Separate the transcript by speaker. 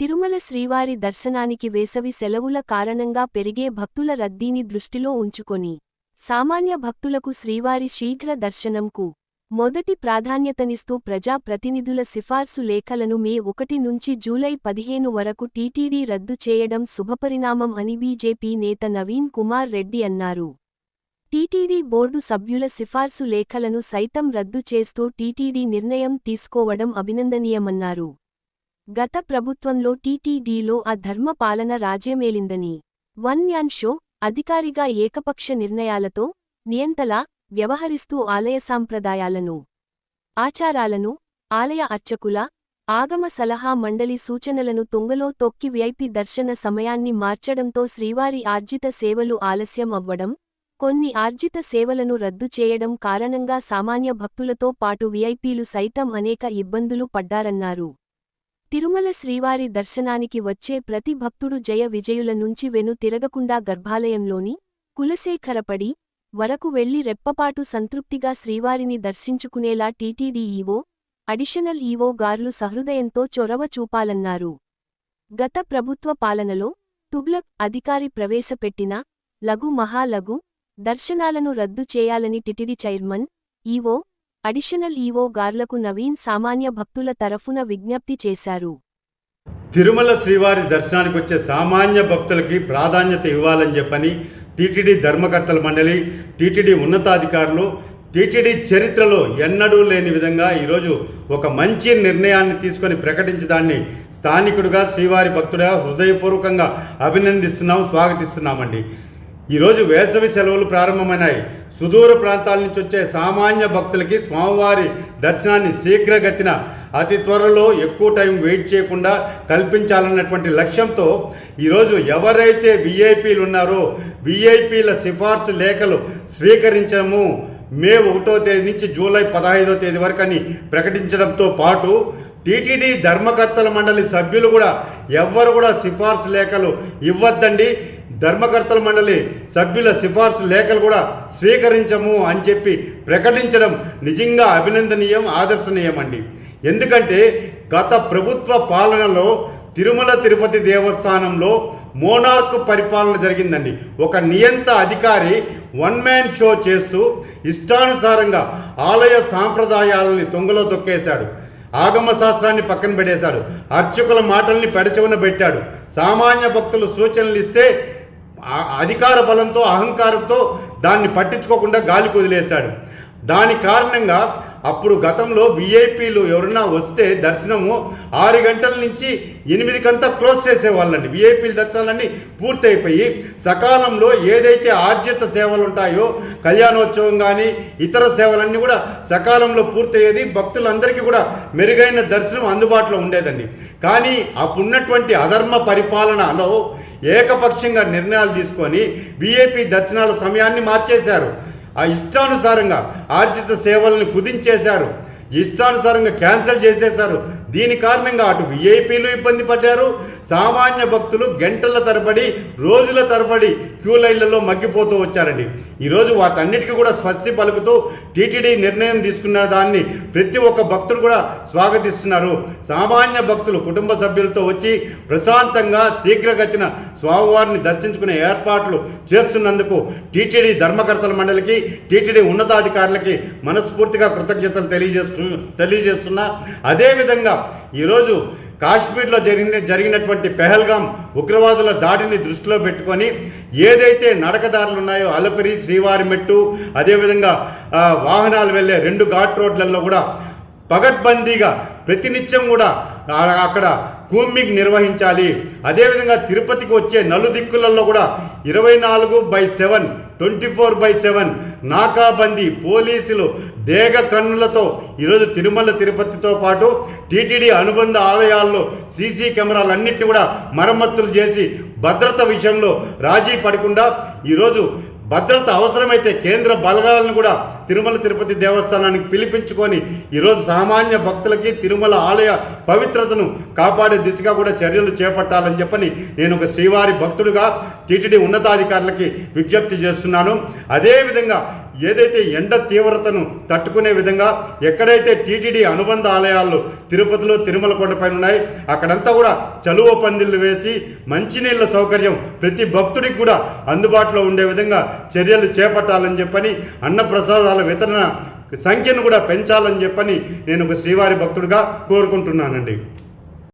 Speaker 1: తిరుమల శ్రీవారి దర్శనానికి వేసవి సెలవుల కారణంగా పెరిగే భక్తుల రద్దీని దృష్టిలో ఉంచుకొని సామాన్య భక్తులకు శ్రీవారి శీఘ్ర దర్శనంకు మొదటి ప్రాధాన్యతనిస్తూ ప్రజా ప్రతినిధుల సిఫార్సు లేఖలను మే ఒకటి నుంచి జూలై పదిహేను వరకు టీటీడీ రద్దు చేయడం శుభపరిణామం అని బీజేపీ నేత నవీన్ కుమార్ రెడ్డి అన్నారు. టీటీడీ బోర్డు సభ్యుల సిఫార్సు లేఖలను సైతం రద్దు చేస్తూ టీటీడీ నిర్ణయం తీసుకోవడం అభినందనీయమన్నారు. గత ప్రభుత్వంలో టీటీడీలో ఆ ధర్మ పాలన రాజ్యమేలిందని వన్ మ్యాన్ షో అధికారిగా ఏకపక్ష నిర్ణయాలతో నియంతలా వ్యవహరిస్తూ ఆలయ సాంప్రదాయాలను ఆచారాలను ఆలయ అర్చకుల ఆగమ సలహా మండలి సూచనలను తుంగలో తొక్కి విఐపి దర్శన సమయాన్ని మార్చడంతో శ్రీవారి ఆర్జిత సేవలు ఆలస్యం అవ్వడం కొన్ని ఆర్జిత సేవలను రద్దు చేయడం కారణంగా సామాన్య భక్తులతో పాటు విఐపీలు సైతం అనేక ఇబ్బందులు పడ్డారన్నారు. తిరుమల శ్రీవారి దర్శనానికి వచ్చే ప్రతి భక్తుడు జయ విజయుల నుంచి వెను తిరగకుండా గర్భాలయంలోని కులశేఖరపడి వరకు వెళ్ళి రెప్పపాటు సంతృప్తిగా శ్రీవారిని దర్శించుకునేలా టీటీడీ ఈవో అడిషనల్ ఈవో గార్లు సహృదయంతో చొరవ చూపాలన్నారు. గత ప్రభుత్వ పాలనలో తుగ్లక్ అధికారి ప్రవేశపెట్టిన లఘు మహాలఘు దర్శనాలను రద్దు చేయాలని TTD chairman EO additional EO గార్లకు Naveen సామాన్య భక్తుల తరఫున విజ్ఞప్తి చేశారు.
Speaker 2: తిరుమల శ్రీవారి దర్శనానికి వచ్చే సామాన్య భక్తులకి ప్రాధాన్యత ఇవ్వాలని చెప్పని టీటీడీ ధర్మకర్తల మండలి టీటీడీ ఉన్నతాధికారులు టీటీడీ చరిత్రలో ఎన్నడూ లేని విధంగా ఈరోజు ఒక మంచి నిర్ణయాన్ని తీసుకొని ప్రకటించి దాన్ని స్థానికుడిగా శ్రీవారి భక్తుడిగా హృదయపూర్వకంగా అభినందిస్తున్నాం స్వాగతిస్తున్నామండి. ఈరోజు వేసవి సెలవులు ప్రారంభమైనాయి. సుదూర ప్రాంతాల నుంచి వచ్చే సామాన్య భక్తులకి స్వామివారి దర్శనాన్ని శీఘ్రగతిన అతి త్వరలో ఎక్కువ టైం వెయిట్ చేయకుండా కల్పించాలన్నటువంటి లక్ష్యంతో ఈరోజు ఎవరైతే విఐపీలు ఉన్నారో విఐపీల సిఫార్సు లేఖలు స్వీకరించడము మే ఒకటో తేదీ నుంచి జూలై పదహైదో తేదీ వరకు అని ప్రకటించడంతో పాటు టీటీడీ ధర్మకర్తల మండలి సభ్యులు కూడా ఎవ్వరు కూడా సిఫార్సు లేఖలు ఇవ్వద్దండి. ధర్మకర్తల మండలి సభ్యుల సిఫార్సు లేఖలు కూడా స్వీకరించము అని చెప్పి ప్రకటించడం నిజంగా అభినందనీయం ఆదర్శనీయం అండి ఎందుకంటే గత ప్రభుత్వ పాలనలో తిరుమల తిరుపతి దేవస్థానంలో మోనార్క్ పరిపాలన జరిగిందండి. ఒక నియంత అధికారి వన్ మ్యాన్ షో చేస్తూ ఇష్టానుసారంగా ఆలయ సాంప్రదాయాలని తొంగలో తొక్కేశాడు. ఆగమ శాస్త్రాన్ని పక్కన పెట్టేశాడు. అర్చకుల మాటల్ని పెడచెవున పెట్టాడు. సామాన్య భక్తులు సూచనలు ఇస్తే అధికార బలంతో అహంకారంతో దాన్ని పట్టించుకోకుండా గాలికి వదిలేశాడు. దాని కారణంగా అప్పుడు గతంలో విఐపీలు ఎవరన్నా వస్తే దర్శనము ఆరు గంటల నుంచి ఎనిమిదికంతా క్లోజ్ చేసేవాళ్ళండి. విఐపీల దర్శనాలన్నీ పూర్తయిపోయి సకాలంలో ఏదైతే ఆర్జిత సేవలు ఉంటాయో కళ్యాణోత్సవం కానీ ఇతర సేవలన్నీ కూడా సకాలంలో పూర్తయ్యేది భక్తులందరికీ కూడా మెరుగైన దర్శనం అందుబాటులో ఉండేదండి. కానీ అప్పుడున్నటువంటి అధర్మ పరిపాలనలో ఏకపక్షంగా నిర్ణయాలు తీసుకొని విఐపి దర్శనాల సమయాన్ని మార్చేశారు. ఆ ఇష్టానుసారంగా ఆర్జిత సేవలను కుదించేశారు. ఇష్టానుసారంగా క్యాన్సిల్ చేసేశారు. దీని కారణంగా అటు విఐపీలు ఇబ్బంది పడ్డారు. సామాన్య భక్తులు గంటల తరబడి రోజుల తరబడి క్యూ లైన్లలో మగ్గిపోతూ వచ్చారండి. ఈరోజు వాటన్నిటికీ కూడా స్వస్తి పలుకుతూ టీటీడీ నిర్ణయం తీసుకున్న దాన్ని ప్రతి ఒక్క భక్తులు కూడా స్వాగతిస్తున్నారు. సామాన్య భక్తులు కుటుంబ సభ్యులతో వచ్చి ప్రశాంతంగా శీఘ్రగతిన స్వామివారిని దర్శించుకునే ఏర్పాట్లు చేస్తున్నందుకు టీటీడీ ధర్మకర్తల మండలికి టీటీడీ ఉన్నతాధికారులకి మనస్ఫూర్తిగా కృతజ్ఞతలు తెలియజేస్తు తెలియజేస్తున్నా. అదేవిధంగా ఈరోజు కాశ్మీర్లో జరిగిన జరిగినటువంటి పెహల్గాం ఉగ్రవాదుల దాడిని దృష్టిలో పెట్టుకొని ఏదైతే నడకదారులు ఉన్నాయో అలపిరి శ్రీవారిమెట్టు అదేవిధంగా వాహనాలు వెళ్ళే రెండు ఘాట్ రోడ్లలో కూడా పగడ్బందీగా ప్రతినిత్యం కూడా అక్కడ కూంబింగ్ నిర్వహించాలి. అదేవిధంగా తిరుపతికి వచ్చే నలుదిక్కులలో కూడా ఇరవై నాలుగు by seven twenty four by seven నాకాబందీ పోలీసులు డేగ కన్నులతో ఈరోజు తిరుమల తిరుపతితో పాటు టీటీడీ అనుబంధ ఆలయాల్లో సీసీ కెమెరాలన్నింటినీ కూడా మరమ్మతులు చేసి భద్రత విషయంలో రాజీ పడకుండా ఈరోజు భద్రత అవసరమైతే కేంద్ర బలగాలను కూడా తిరుమల తిరుపతి దేవస్థానానికి పిలిపించుకొని ఈరోజు సామాన్య భక్తులకి తిరుమల ఆలయ పవిత్రతను కాపాడే దిశగా కూడా చర్యలు చేపట్టాలని చెప్పని నేను ఒక శ్రీవారి భక్తుడుగా టీటీడీ ఉన్నతాధికారులకి విజ్ఞప్తి చేస్తున్నాను. అదేవిధంగా ఏదైతే ఎండ తీవ్రతను తట్టుకునే విధంగా ఎక్కడైతే టీటీడీ అనుబంధ ఆలయాలు తిరుపతిలో తిరుమల కొండపైన ఉన్నాయి అక్కడంతా కూడా చలువ పందిళ్ళు వేసి మంచినీళ్ళ సౌకర్యం ప్రతి భక్తుడికి కూడా అందుబాటులో ఉండే విధంగా చర్యలు చేపట్టాలని చెప్పని అన్నప్రసాదాల వితరణ సంఖ్యను కూడా పెంచాలని చెప్పని నేను ఒక శ్రీవారి భక్తుడిగా కోరుకుంటున్నానండి.